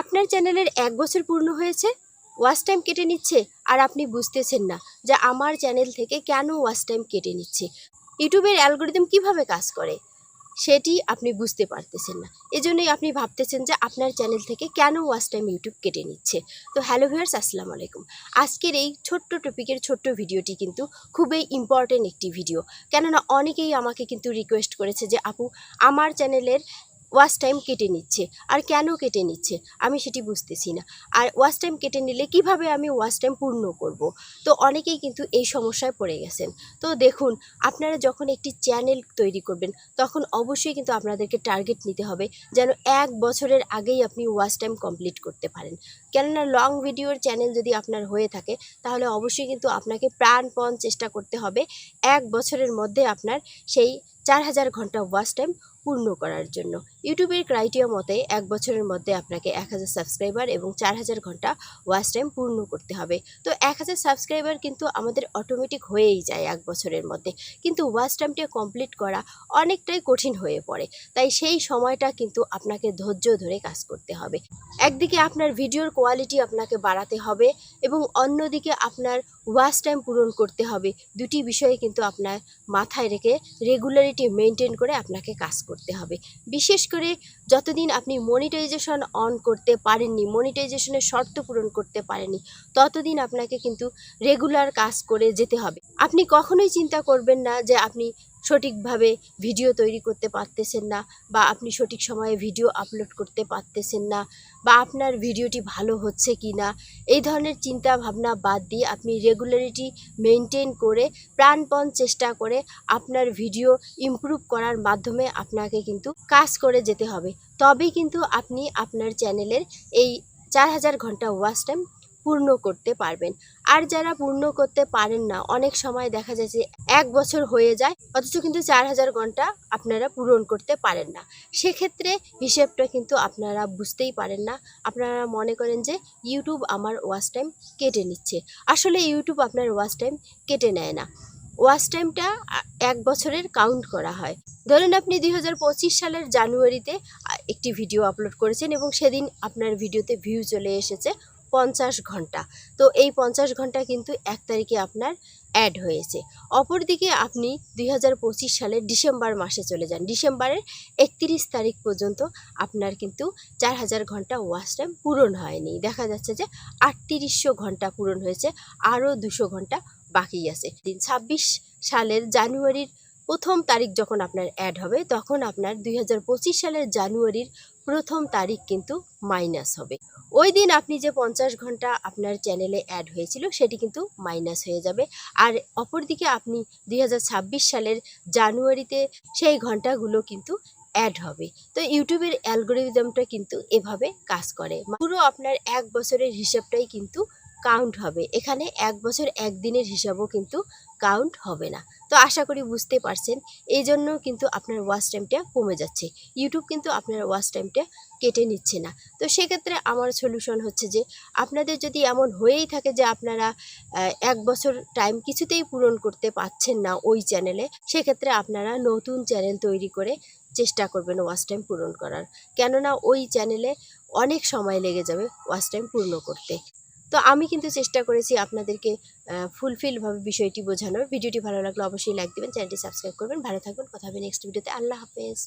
আপনার চ্যানেলের এক বছর পূর্ণ হয়েছে ওয়াচ টাইম কেটে নিচ্ছে আর আপনি বুঝতেছেন না যে আমার চ্যানেল থেকে কেন ওয়াচ টাইম কেটে নিচ্ছে। ইউটিউবের অ্যালগোরিদম কীভাবে কাজ করে, সেটি আপনি বুঝতে পারতেছেন না। এজন্যই আপনি ভাবতেছেন যে আপনার চ্যানেল থেকে কেন ওয়াচ টাইম ইউটিউব কেটে নিচ্ছে। তো হ্যালো ভিউয়ার্স, আসসালামু আলাইকুম। আজকের এই ছোট্ট টপিকের ছোট্ট ভিডিওটি কিন্তু খুবই ইম্পর্টেন্ট একটি ভিডিও। কেননা অনেকেই আমাকে কিন্তু রিকোয়েস্ট করেছে যে, আপু, আমার চ্যানেলের ওয়াচ টাইম কেটে নিচ্ছে। আর কেন কেটে নিচ্ছে? আমি সেটি বুঝতেছি না। আর ওয়াচ টাইম কেটে নিলে কীভাবে আমি ওয়াচ টাইম পূর্ণ করব? তো অনেকেই কিন্তু এই সমস্যায় পড়ে গেছেন। তো দেখুন, আপনারা যখন একটি চ্যানেল তৈরি করবেন, তখন অবশ্যই কিন্তু আপনাদেরকে টার্গেট নিতে হবে যেন এক বছরের আগেই আপনি ওয়াচ টাইম কমপ্লিট করতে পারেন। কেননা লং ভিডিওর চ্যানেল যদি আপনার হয়ে থাকে, তাহলে অবশ্যই কিন্তু আপনাকে প্রাণপণ চেষ্টা করতে হবে এক বছরের মধ্যে আপনার সেই চার হাজার ঘণ্টা ওয়াচ টাইম পূর্ণ করার জন্য। ইউটিউবের ক্রাইটেরিয়া মতে, এক বছরের মধ্যে আপনাকে এক হাজার সাবস্ক্রাইবার এবং চার হাজার ঘণ্টা ওয়াচ টাইম পূর্ণ করতে হবে। তো এক হাজার সাবস্ক্রাইবার কিন্তু আমাদের অটোমেটিক হয়েই যায় এক বছরের মধ্যে। কিন্তু ওয়াচ টাইমটা কমপ্লিট করা অনেকটাই কঠিন হয়ে পড়ে। তাই সেই সময়টা কিন্তু আপনাকে ধৈর্য ধরে কাজ করতে হবে। একদিকে আপনার ভিডিওর কোয়ালিটি আপনাকে বাড়াতে হবে এবং অন্যদিকে আপনার ওয়াচ টাইম পূরণ করতে হবে। দুটি বিষয়ে কিন্তু আপনার মাথায় রেখে রেগুলারিটি মেনটেন করে আপনাকে কাজ করতে হবে। বিশেষ করে যতদিন আপনি মনিটাইজেশন অন করতে পারেননি মনিটাইজেশনের শর্ত পূরণ করতে পারেননি, ততদিন আপনাকে কিন্তু রেগুলার কাজ করে যেতে হবে। আপনি কখনোই চিন্তা করবেন না যে আপনি সঠিকভাবে ভিডিও তৈরি করতে পারতেছেন না বা আপনি সঠিক সময়ে ভিডিও আপলোড করতে পারতেছেন না বা আপনার ভিডিওটি ভালো হচ্ছে কি না, এই ধরনের চিন্তা ভাবনা বাদ দিয়ে আপনি রেগুলারিটি মেনটেন করে প্রাণপণ চেষ্টা করে আপনার ভিডিও ইমপ্রুভ করার মাধ্যমে আপনাকে কিন্তু কাজ করে যেতে হবে। তবেই কিন্তু আপনি আপনার চ্যানেলের এই চার হাজার ঘণ্টা ওয়াচ টাইম পূর্ণ করতে পারবেন। আর যারা পূর্ণ করতে পারেন না, অনেক সময় দেখা যায় যে এক বছর হয়ে যায়, অথচ কিন্তু চার হাজার ঘণ্টা আপনারা পূরণ করতে পারেন না। সেক্ষেত্রে হিসেবটা কিন্তু আপনারা বুঝতেই পারেন না। আপনারা মনে করেন যে ইউটিউব আমার ওয়াচ টাইম কেটে নিচ্ছে। আসলে ইউটিউব আপনার ওয়াচ টাইম কেটে নেয় না। ওয়াচ টাইমটা এক বছরের কাউন্ট করা হয়। ধরুন আপনি দুই হাজার পঁচিশ সালের জানুয়ারিতে একটি ভিডিও আপলোড করেছেন এবং সেদিন আপনার ভিডিওতে ভিউ চলে এসেছে। পঞ্চাশ ঘণ্টা। তো এই পঞ্চাশ ঘণ্টা কিন্তু এক তারিখে আপনার অ্যাড হয়েছে। অপরদিকে আপনি দুই সালের ডিসেম্বর মাসে চলে যান। ডিসেম্বরের একত্রিশ তারিখ পর্যন্ত আপনার কিন্তু চার হাজার ঘণ্টা ওয়াচ টাইম পূরণ হয়নি। দেখা যাচ্ছে যে আটত্রিশশো ঘণ্টা পূরণ হয়েছে, আরও দুশো ঘণ্টা বাকি আছে। দিন ছাব্বিশ সালের জানুয়ারির প্রথম তারিখ যখন আপনার অ্যাড হবে, তখন আপনার দুই হাজার পঁচিশ সালের জানুয়ারির প্রথম তারিখ কিন্তু মাইনাস হবে। ওই দিন আপনি যে পঞ্চাশ ঘণ্টা আপনার চ্যানেলে অ্যাড হয়েছিল, সেটি কিন্তু মাইনাস হয়ে যাবে। আর অপরদিকে আপনি দুই হাজার ছাব্বিশ সালের জানুয়ারিতে সেই ঘন্টাগুলো কিন্তু অ্যাড হবে। তো ইউটিউবের অ্যালগোরিদমটা কিন্তু এভাবে কাজ করে। পুরো আপনার এক বছরের হিসাবটাই কিন্তু কাউন্ট হবে। এখানে এক বছর একদিনের হিসাবও কিন্তু কাউন্ট হবে না। তো আশা করি বুঝতে পারছেন। এই জন্য কিন্তু আপনার ওয়াচ টাইমটা কমে যাচ্ছে। ইউটিউব কিন্তু আপনার ওয়াচ টাইমটা কেটে নিচ্ছে না। তো সেক্ষেত্রে আমার সলিউশন হচ্ছে যে, আপনাদের যদি এমন হয়েই থাকে যে আপনারা এক বছর টাইম কিছুতেই পূরণ করতে পারছেন না ওই চ্যানেলে সেক্ষেত্রে আপনারা নতুন চ্যানেল তৈরি করে চেষ্টা করবেন ওয়াচ টাইম পূরণ করার। কেননা ওই চ্যানেলে অনেক সময় লেগে যাবে ওয়াচ টাইম পূর্ণ করতে। তো আমি কিন্তু চেষ্টা করেছি আপনাদেরকে ফুলফিলভাবে বিষয়টি বোঝানোর। ভিডিওটি ভালো লাগলে অবশ্যই লাইক দেবেন, চ্যানেলটি সাবস্ক্রাইব করবেন। ভালো থাকবেন কথা হবে নেক্সট ভিডিওতে আল্লাহ হাফেজ।